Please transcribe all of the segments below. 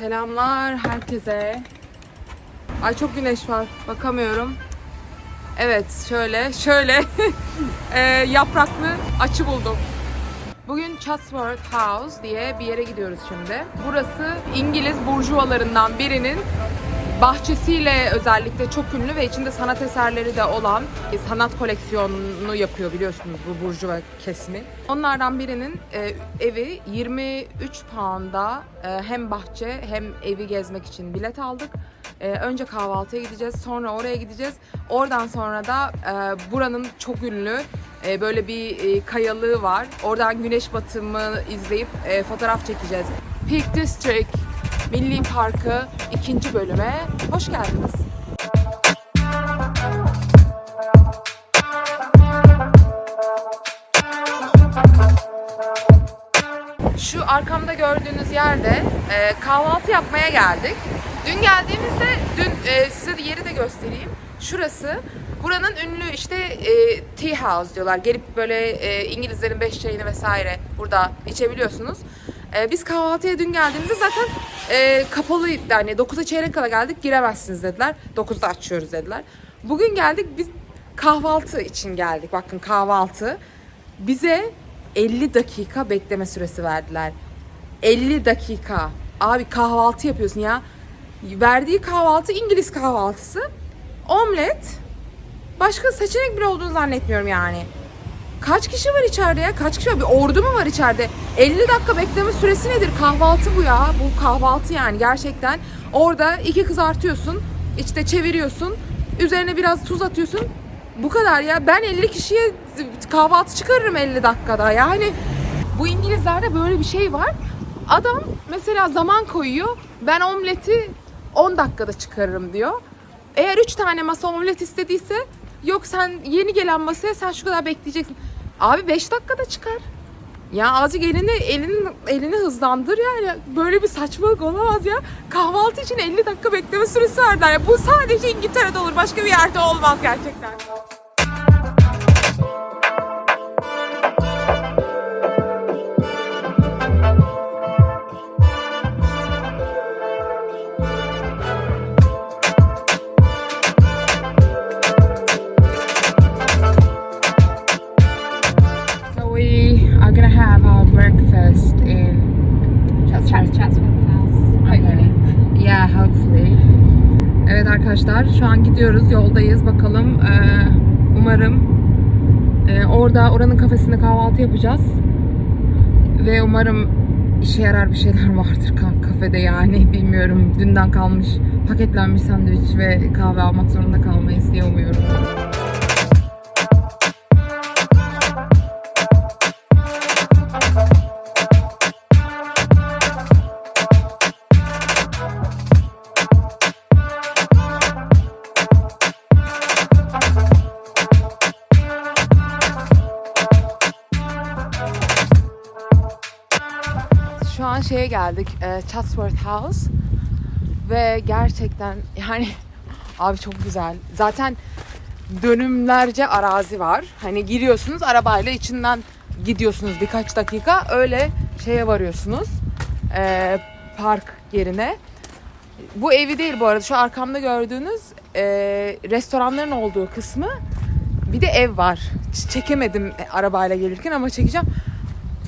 Selamlar herkese. Ay çok güneş var. Bakamıyorum. Evet şöyle şöyle e, yapraklı açı buldum. Bugün Chatsworth House diye bir yere gidiyoruz şimdi. Burası İngiliz burjuvalarından birinin bahçesiyle özellikle çok ünlü ve içinde sanat eserleri de olan sanat koleksiyonunu yapıyor biliyorsunuz bu burjuva kesimi. Onlardan birinin e, evi 23 pound'a e, hem bahçe hem evi gezmek için bilet aldık. E, önce kahvaltıya gideceğiz, sonra oraya gideceğiz. Oradan sonra da buranın çok ünlü böyle bir kayalığı var. Oradan güneş batımı izleyip fotoğraf çekeceğiz. Peak District Milli Parkı ikinci bölüme hoş geldiniz. Şu arkamda gördüğünüz yerde e, kahvaltı yapmaya geldik. Dün geldiğimizde, dün e, size de yeri de göstereyim. Şurası buranın ünlü işte e, tea house diyorlar. Gelip böyle e, İngilizlerin beş çayını vesaire burada içebiliyorsunuz. E, biz kahvaltıya dün geldiğimizde zaten e, kapalıydı. Yani 9'a çeyrek kala geldik giremezsiniz dediler. 9'da açıyoruz dediler. Bugün geldik biz kahvaltı için geldik. Bakın kahvaltı. Bize 50 dakika bekleme süresi verdiler. 50 dakika. Abi kahvaltı yapıyorsun ya. Verdiği kahvaltı İngiliz kahvaltısı. Omlet. Başka seçenek bile olduğunu zannetmiyorum yani. Kaç kişi var içeride ya? Kaç kişi var? Bir ordu mu var içeride? 50 dakika bekleme süresi nedir? Kahvaltı bu ya. Bu kahvaltı yani gerçekten. Orada iki kızartıyorsun. işte çeviriyorsun. Üzerine biraz tuz atıyorsun. Bu kadar ya. Ben 50 kişiye kahvaltı çıkarırım 50 dakikada. Yani bu İngilizlerde böyle bir şey var. Adam mesela zaman koyuyor. Ben omleti 10 dakikada çıkarırım diyor. Eğer 3 tane masa omlet istediyse yok sen yeni gelen masaya sen şu kadar bekleyeceksin. Abi 5 dakikada çıkar. Ya azıcık elini elini elini hızlandır yani. Böyle bir saçmalık olamaz ya. Kahvaltı için 50 dakika bekleme süresi verdiler. Ya bu sadece İngiltere'de olur. Başka bir yerde olmaz gerçekten. Hopefully. Evet arkadaşlar şu an gidiyoruz yoldayız bakalım Ee, umarım e, orada oranın kafesinde kahvaltı yapacağız ve umarım işe yarar bir şeyler vardır ka- kafede yani bilmiyorum dünden kalmış paketlenmiş sandviç ve kahve almak zorunda kalmayız diye umuyorum. Geldik, e, Chatsworth House ve gerçekten yani abi çok güzel. Zaten dönümlerce arazi var. Hani giriyorsunuz arabayla içinden gidiyorsunuz birkaç dakika öyle şeye varıyorsunuz e, park yerine. Bu evi değil bu arada şu arkamda gördüğünüz e, restoranların olduğu kısmı bir de ev var. Çekemedim arabayla gelirken ama çekeceğim.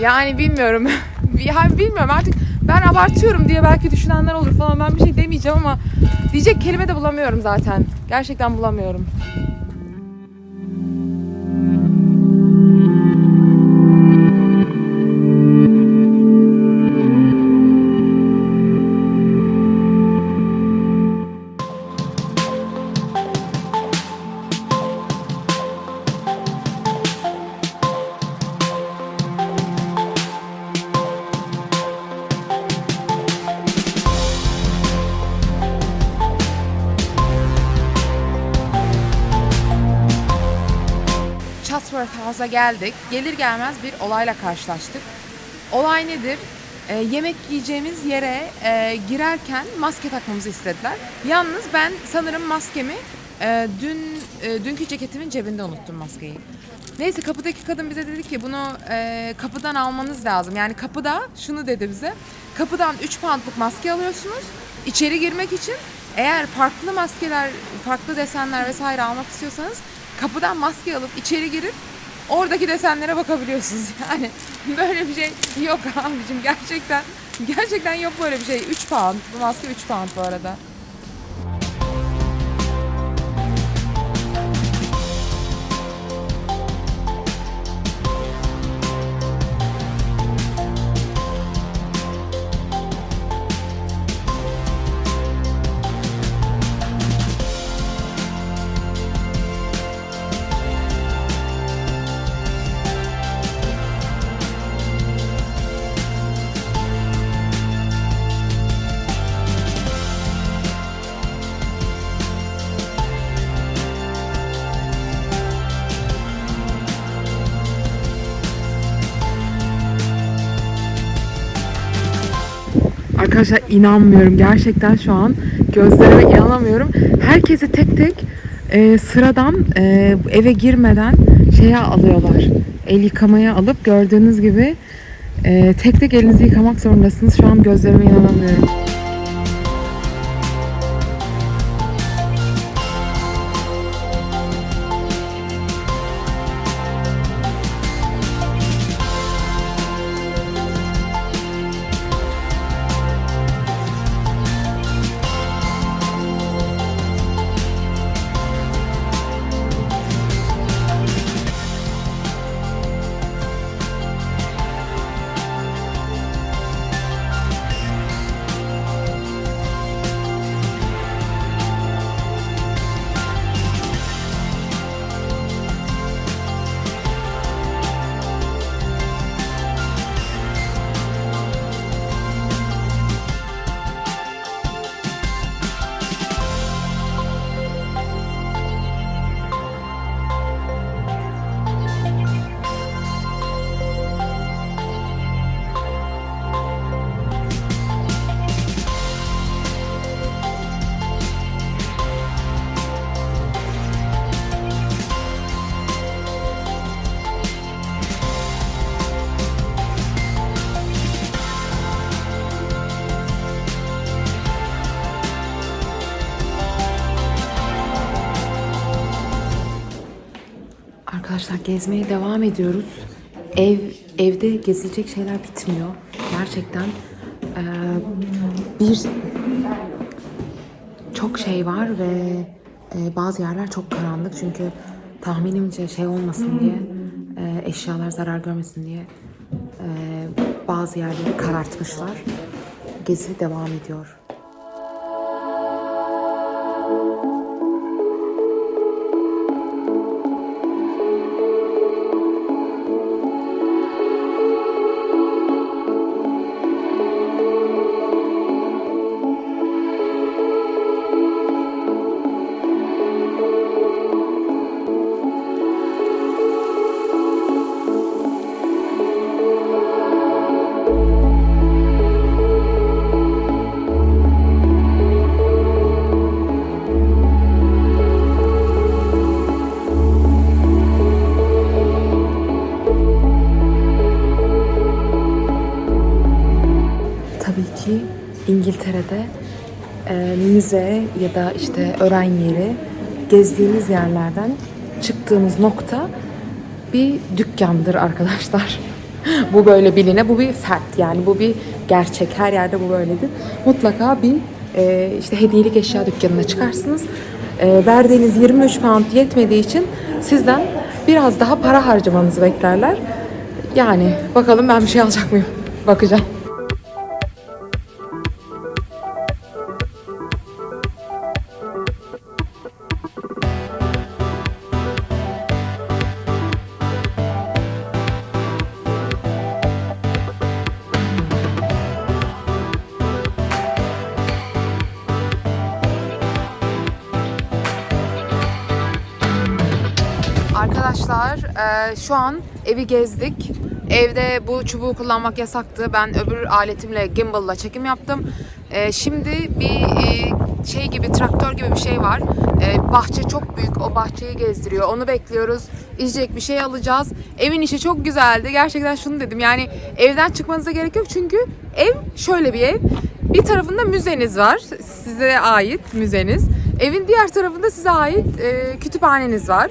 Yani bilmiyorum. yani bilmiyorum artık ben abartıyorum diye belki düşünenler olur falan ben bir şey demeyeceğim ama diyecek kelime de bulamıyorum zaten. Gerçekten bulamıyorum. Geldik. Gelir gelmez bir olayla karşılaştık. Olay nedir? Ee, yemek yiyeceğimiz yere e, girerken maske takmamızı istediler. Yalnız ben sanırım maskemi e, dün e, dünkü ceketimin cebinde unuttum maskeyi. Neyse kapıdaki kadın bize dedi ki bunu e, kapıdan almanız lazım. Yani kapıda şunu dedi bize. Kapıdan 3 poundluk maske alıyorsunuz. İçeri girmek için eğer farklı maskeler, farklı desenler vesaire almak istiyorsanız kapıdan maske alıp içeri girip oradaki desenlere bakabiliyorsunuz. Yani böyle bir şey yok abicim gerçekten. Gerçekten yok böyle bir şey. 3 pound. Bu maske 3 pound bu arada. Arkadaşlar inanmıyorum. Gerçekten şu an gözlerime inanamıyorum. Herkesi tek tek e, sıradan e, eve girmeden şeye alıyorlar. El yıkamaya alıp gördüğünüz gibi e, tek tek elinizi yıkamak zorundasınız. Şu an gözlerime inanamıyorum. Arkadaşlar gezmeye devam ediyoruz. Ev evde gezilecek şeyler bitmiyor. Gerçekten eee, bir çok şey var ve eee, bazı yerler çok karanlık çünkü tahminimce şey olmasın diye eee, eşyalar zarar görmesin diye eee, bazı yerleri karartmışlar. Gezi devam ediyor. İngiltere'de e, müze ya da işte öğren yeri gezdiğiniz yerlerden çıktığınız nokta bir dükkandır arkadaşlar. bu böyle biline, bu bir fact yani bu bir gerçek. Her yerde bu böyledir. Mutlaka bir e, işte hediyelik eşya dükkanına çıkarsınız. E, verdiğiniz 23 pound yetmediği için sizden biraz daha para harcamanızı beklerler. Yani bakalım ben bir şey alacak mıyım? Bakacağım. Arkadaşlar e, şu an evi gezdik. Evde bu çubuğu kullanmak yasaktı. Ben öbür aletimle gimbal'la çekim yaptım. Ee, şimdi bir e, şey gibi traktör gibi bir şey var. Ee, bahçe çok büyük. O bahçeyi gezdiriyor. Onu bekliyoruz. İçecek bir şey alacağız. Evin işi çok güzeldi. Gerçekten şunu dedim. Yani evden çıkmanıza gerek yok. Çünkü ev şöyle bir ev. Bir tarafında müzeniz var. Size ait müzeniz. Evin diğer tarafında size ait e, kütüphaneniz var.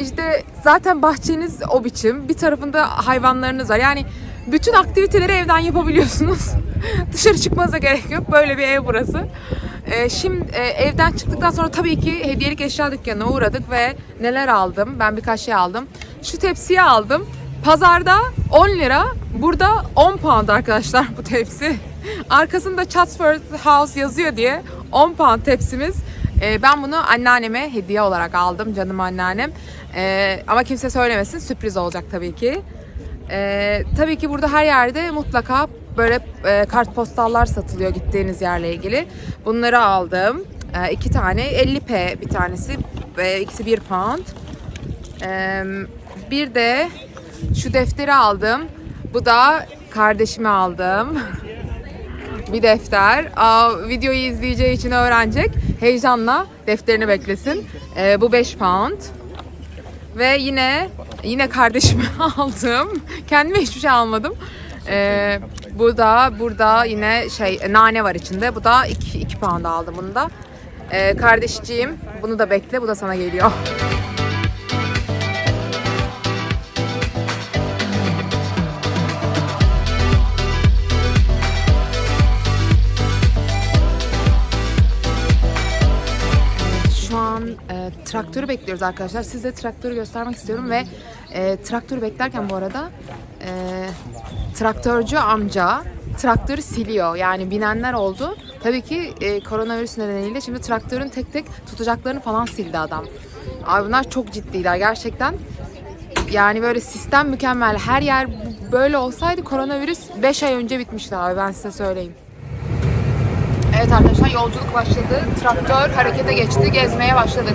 İşte zaten bahçeniz o biçim. Bir tarafında hayvanlarınız var. Yani bütün aktiviteleri evden yapabiliyorsunuz. Dışarı çıkmanıza gerek yok. Böyle bir ev burası. Ee, şimdi e, evden çıktıktan sonra tabii ki hediyelik eşya dükkanına uğradık ve neler aldım? Ben birkaç şey aldım. Şu tepsiyi aldım. Pazarda 10 lira, burada 10 pound arkadaşlar bu tepsi. Arkasında Chatsworth House yazıyor diye 10 pound tepsimiz. Ee, ben bunu anneanneme hediye olarak aldım canım anneannem. Ee, ama kimse söylemesin sürpriz olacak tabii ki. Ee, tabii ki burada her yerde mutlaka böyle e, kartpostallar satılıyor gittiğiniz yerle ilgili. Bunları aldım. Ee, iki tane 50p bir tanesi ve ikisi 1 pound. Ee, bir de şu defteri aldım. Bu da kardeşime aldım. bir defter. Aa, videoyu izleyeceği için öğrenecek. Heyecanla defterini beklesin. Ee, bu 5 pound. Ve yine yine kardeşime aldım. Kendime hiçbir şey almadım. Ee, bu da burada yine şey nane var içinde. Bu da 2 2 pound aldım bunu da. Ee, kardeşciğim bunu da bekle. Bu da sana geliyor. Traktörü bekliyoruz arkadaşlar. Size traktörü göstermek istiyorum ve e, traktörü beklerken bu arada e, traktörcü amca traktörü siliyor. Yani binenler oldu. Tabii ki e, koronavirüs nedeniyle şimdi traktörün tek tek tutacaklarını falan sildi adam. Abi bunlar çok ciddiler gerçekten. Yani böyle sistem mükemmel. Her yer böyle olsaydı koronavirüs 5 ay önce bitmişti abi ben size söyleyeyim. Evet arkadaşlar yolculuk başladı. Traktör harekete geçti. Gezmeye başladık.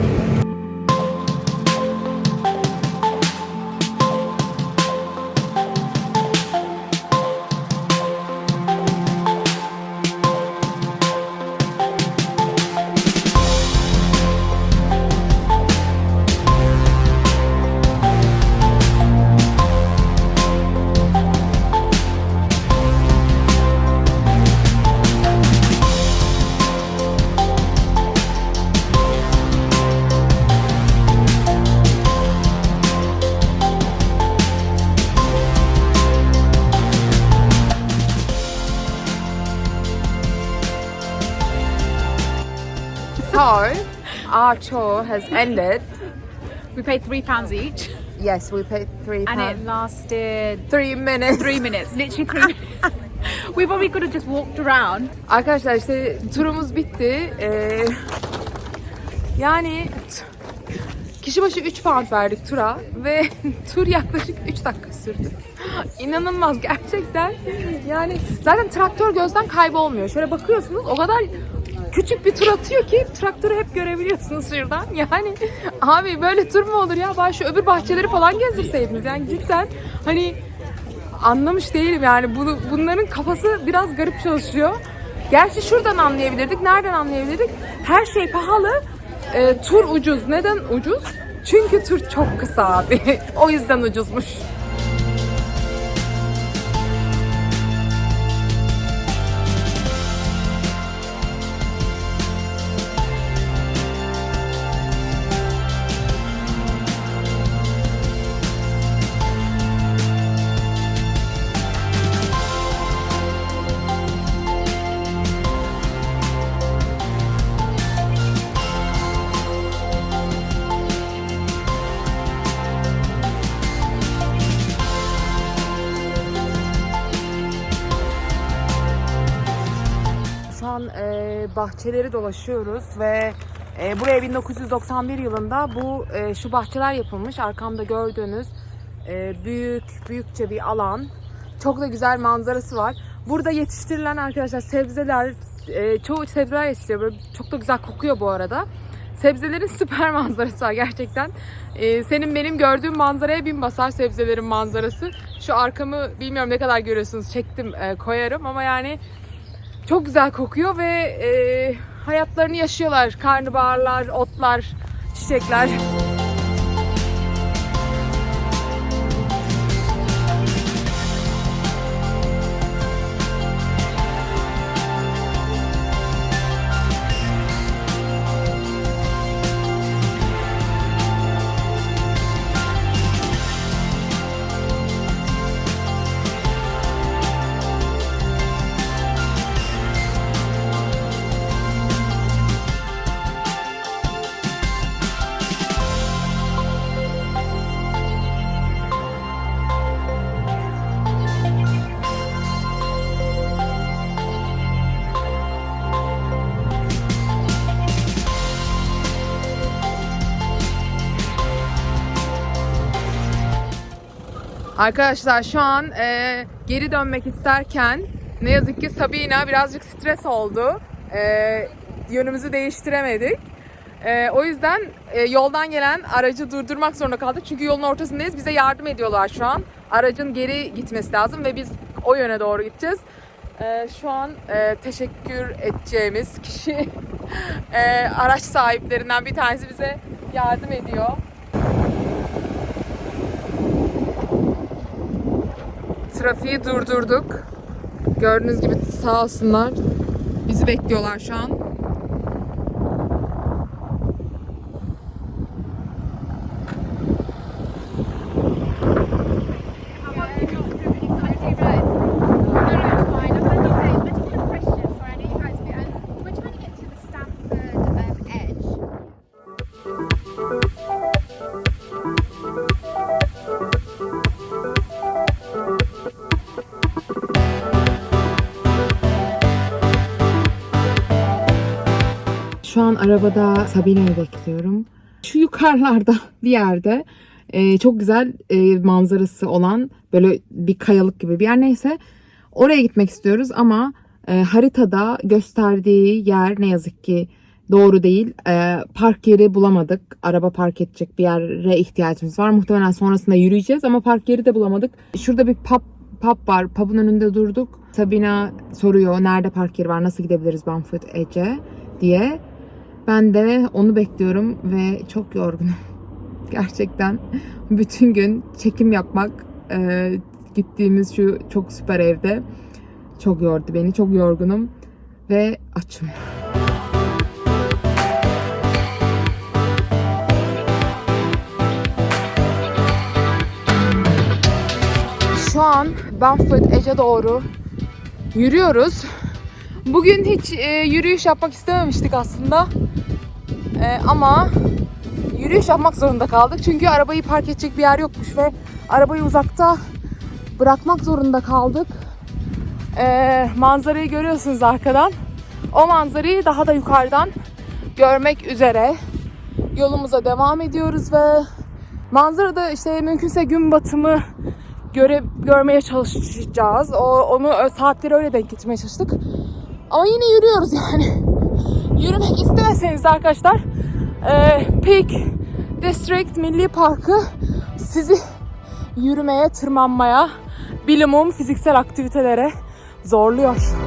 Has ended. We paid three pounds each, Yes, we paid three and it lasted Three minutes. three minutes. Literally three minutes. we probably could have just walked around. Arkadaşlar işte turumuz bitti. Ee, yani t- kişi başı 3 pound verdik tura ve tur yaklaşık 3 dakika sürdü. İnanılmaz gerçekten. Yani zaten traktör gözden kaybolmuyor. Şöyle bakıyorsunuz o kadar küçük bir tur atıyor ki traktörü hep görebiliyorsunuz şuradan. Yani abi böyle tur mu olur ya? Bari şu öbür bahçeleri falan gezdirseydiniz. Yani cidden hani anlamış değilim yani. Bunu, bunların kafası biraz garip çalışıyor. Gerçi şuradan anlayabilirdik. Nereden anlayabilirdik? Her şey pahalı. e, tur ucuz. Neden ucuz? Çünkü tur çok kısa abi. o yüzden ucuzmuş. Bahçeleri dolaşıyoruz ve e, buraya 1991 yılında bu e, şu bahçeler yapılmış. Arkamda gördüğünüz e, büyük büyükçe bir alan. Çok da güzel manzarası var. Burada yetiştirilen arkadaşlar sebzeler, e, çoğu sebzeler yetiştiriyor. Böyle çok da güzel kokuyor bu arada. Sebzelerin süper manzarası var gerçekten. E, senin benim gördüğüm manzaraya bin basar sebzelerin manzarası. Şu arkamı bilmiyorum ne kadar görüyorsunuz çektim e, koyarım ama yani Çok güzel kokuyor ve e, hayatlarını yaşıyorlar. Karnabaharlar, otlar, çiçekler. Arkadaşlar şu an e, geri dönmek isterken ne yazık ki Sabina birazcık stres oldu. E, yönümüzü değiştiremedik. E, o yüzden e, yoldan gelen aracı durdurmak zorunda kaldık. Çünkü yolun ortasındayız. Bize yardım ediyorlar şu an. Aracın geri gitmesi lazım ve biz o yöne doğru gideceğiz. E, şu an e, teşekkür edeceğimiz kişi e, araç sahiplerinden bir tanesi bize yardım ediyor. Trafiği durdurduk. Gördüğünüz gibi sağ olsunlar. Bizi bekliyorlar şu an. Arabada Sabine'yi bekliyorum. Şu yukarılarda bir yerde e, çok güzel e, manzarası olan böyle bir kayalık gibi bir yer neyse oraya gitmek istiyoruz ama e, haritada gösterdiği yer ne yazık ki doğru değil. E, park yeri bulamadık. Araba park edecek bir yere ihtiyacımız var. Muhtemelen sonrasında yürüyeceğiz ama park yeri de bulamadık. Şurada bir pub pub var. Pub'un önünde durduk. Sabina soruyor nerede park yeri var, nasıl gidebiliriz Bamford Ece diye. Ben de onu bekliyorum ve çok yorgunum. Gerçekten bütün gün çekim yapmak e, gittiğimiz şu çok süper evde çok yordu beni. Çok yorgunum ve açım. Şu an Bamford Ece doğru yürüyoruz. Bugün hiç e, yürüyüş yapmak istememiştik aslında. E, ama yürüyüş yapmak zorunda kaldık. Çünkü arabayı park edecek bir yer yokmuş ve arabayı uzakta bırakmak zorunda kaldık. E, manzarayı görüyorsunuz arkadan. O manzarayı daha da yukarıdan görmek üzere yolumuza devam ediyoruz ve manzarada işte mümkünse gün batımı göre görmeye çalışacağız. O onu saatleri öyle denk getirmeye çalıştık. Ama yine yürüyoruz yani. Yürümek istemeseniz arkadaşlar e, Peak District Milli Parkı sizi yürümeye, tırmanmaya, bilimum fiziksel aktivitelere zorluyor.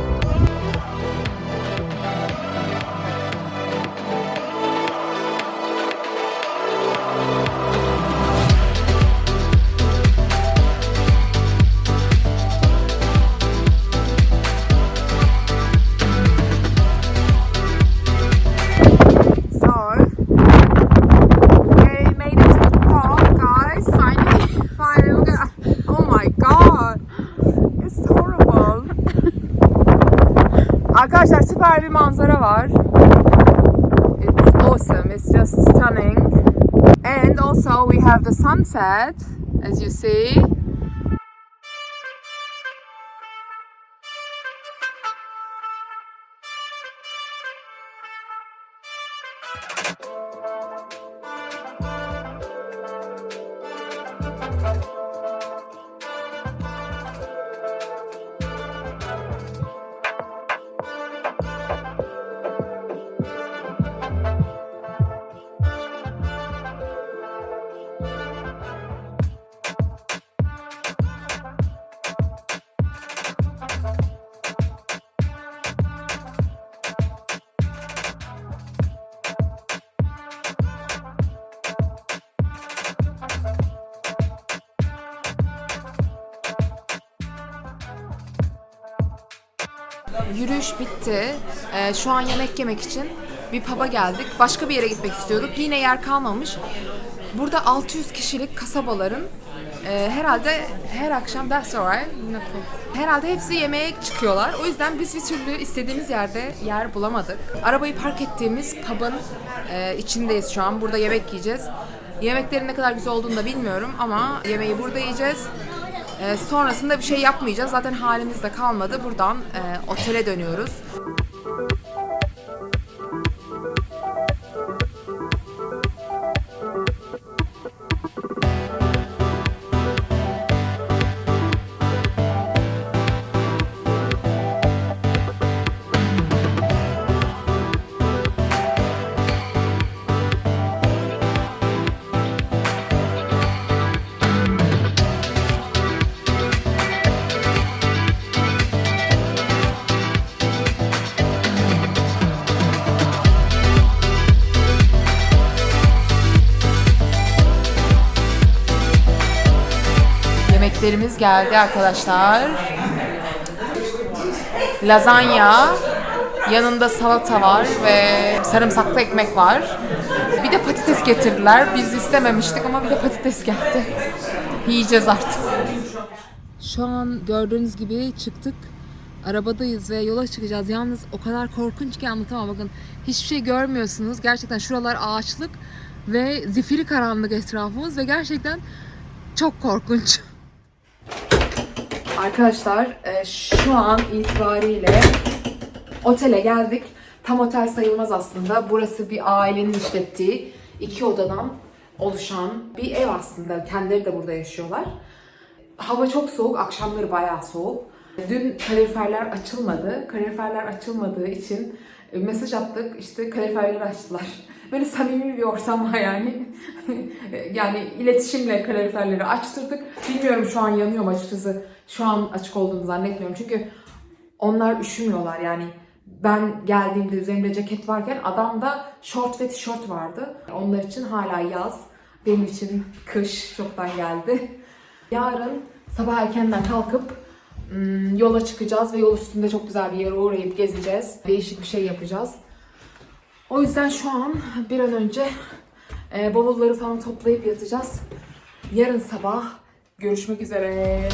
sunset, as you see. Yürüyüş bitti. Ee, şu an yemek yemek için bir pub'a geldik. Başka bir yere gitmek istiyorduk. Yine yer kalmamış. Burada 600 kişilik kasabaların e, herhalde her akşam that's alright. Herhalde hepsi yemeğe çıkıyorlar. O yüzden biz bir türlü istediğimiz yerde yer bulamadık. Arabayı park ettiğimiz pub'ın e, içindeyiz şu an. Burada yemek yiyeceğiz. Yemeklerin ne kadar güzel olduğunu da bilmiyorum ama yemeği burada yiyeceğiz. Ee, sonrasında bir şey yapmayacağız. Zaten halimiz de kalmadı. Buradan e, otele dönüyoruz. Yemeklerimiz geldi arkadaşlar. Lazanya, yanında salata var ve sarımsaklı ekmek var. Bir de patates getirdiler. Biz istememiştik ama bir de patates geldi. Yiyeceğiz artık. Şu an gördüğünüz gibi çıktık. Arabadayız ve yola çıkacağız. Yalnız o kadar korkunç ki anlatamam. Bakın hiçbir şey görmüyorsunuz. Gerçekten şuralar ağaçlık ve zifiri karanlık etrafımız ve gerçekten çok korkunç. Arkadaşlar e, şu an itibariyle otele geldik. Tam otel sayılmaz aslında. Burası bir ailenin işlettiği iki odadan oluşan bir ev aslında. Kendileri de burada yaşıyorlar. Hava çok soğuk, akşamları bayağı soğuk. Dün kaloriferler açılmadı. Kaloriferler açılmadığı için mesaj attık. İşte kaloriferleri açtılar. Böyle samimi bir ortam var yani. yani iletişimle kaloriferleri açtırdık. Bilmiyorum şu an yanıyor mu açıkçası. Şu an açık olduğunu zannetmiyorum. Çünkü onlar üşümüyorlar yani. Ben geldiğimde üzerimde ceket varken adamda şort ve tişört vardı. Onlar için hala yaz. Benim için kış çoktan geldi. Yarın sabah erkenden kalkıp ım, yola çıkacağız ve yol üstünde çok güzel bir yere uğrayıp gezeceğiz. Değişik bir şey yapacağız. O yüzden şu an bir an önce e, bavulları falan toplayıp yatacağız. Yarın sabah görüşmek üzere.